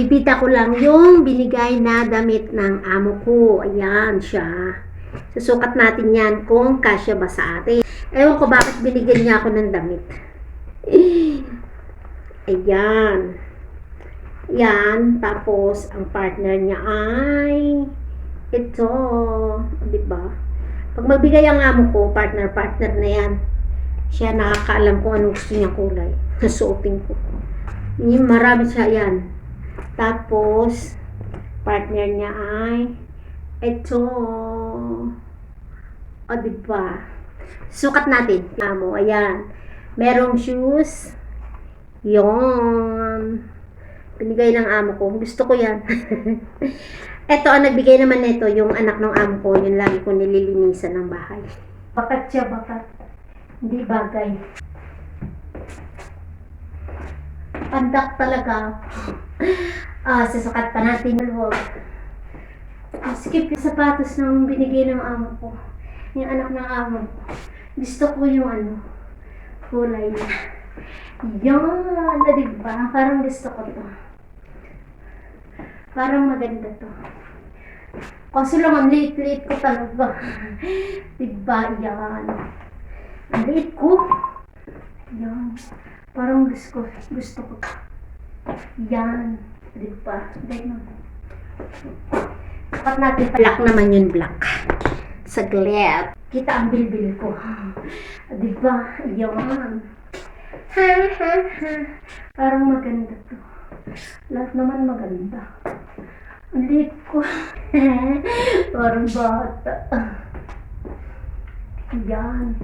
Ibibita ko lang yung binigay na damit ng amo ko. Ayan siya. Susukat natin yan kung kasya ba sa atin. Ewan ko bakit binigyan niya ako ng damit. Ayan. Yan. Tapos, ang partner niya ay ito. Di ba? Pag magbigay ang amo ko, partner-partner na yan. Siya nakakaalam kung anong gusto niya kulay. Nasuotin ko. Marami siya yan. Tapos, partner niya ay ito. O, di ba? Sukat natin. Amo, ayan. Merong shoes. Yon. Binigay ng amo ko. Gusto ko yan. Ito, ang nagbigay naman nito, yung anak ng amo ko, yun lagi ko nililinisan ng bahay. Bakat siya, bakat. Hindi bagay. Pandak talaga. ah, sasukat pa natin yung wag. Ah, skip yung sapatos ng binigay ng amo ko. Yung anak ng amo ko. Gusto ko yung ano, kulay niya. Yan, na diba? Parang gusto ko to. Parang maganda to. Kaso lang, ang liit-liit ko talaga. diba? Yan. Ang liit ko. Yan. Parang gusto. Gusto ko. Yan. Diba? Ganyan. Sapat natin. Black naman yun, black. Saglit. Kita ang bilbil ko. Diba? Yan. Ha, ha, ha. Parang maganda to. Lahat naman maganda. Ang liit ko. Parang bata. Yan.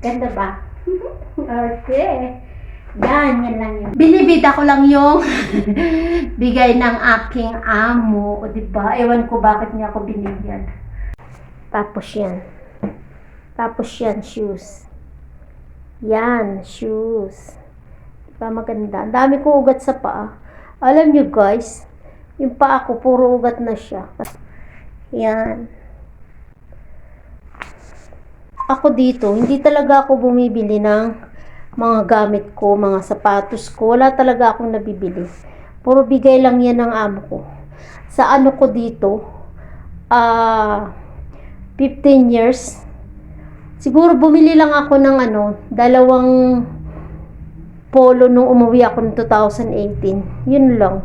Ganda ba? okay. Yan, yan lang yun. Binibida ko lang yung bigay ng aking amo. O, diba? Ewan ko bakit niya ako binigyan. Tapos yan. Tapos yan, shoes. Yan, shoes. Diba maganda? Ang dami ko ugat sa paa. Alam nyo guys, yung paa ko, puro ugat na siya. Yan. Ako dito, hindi talaga ako bumibili ng mga gamit ko, mga sapatos ko. Wala talaga akong nabibili. Puro bigay lang yan ng amo ko. Sa ano ko dito, ah, 15 years, Siguro bumili lang ako ng ano, dalawang polo nung umuwi ako ng 2018. Yun lang.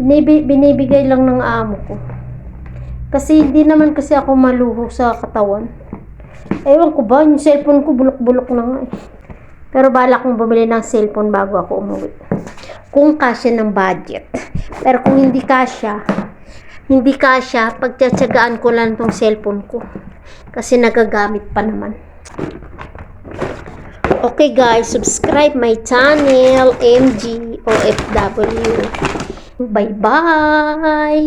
Binibi, binibigay lang ng amo ko. Kasi hindi naman kasi ako maluho sa katawan. Ewan ko ba, yung cellphone ko bulok-bulok na nga eh. Pero bala kong bumili ng cellphone bago ako umuwi. Kung kasya ng budget. Pero kung hindi kasya, hindi kasya, pagtsatsagaan ko lang tong cellphone ko. Kasi nagagamit pa naman. Okay guys, subscribe my channel, MG OFW. Bye-bye!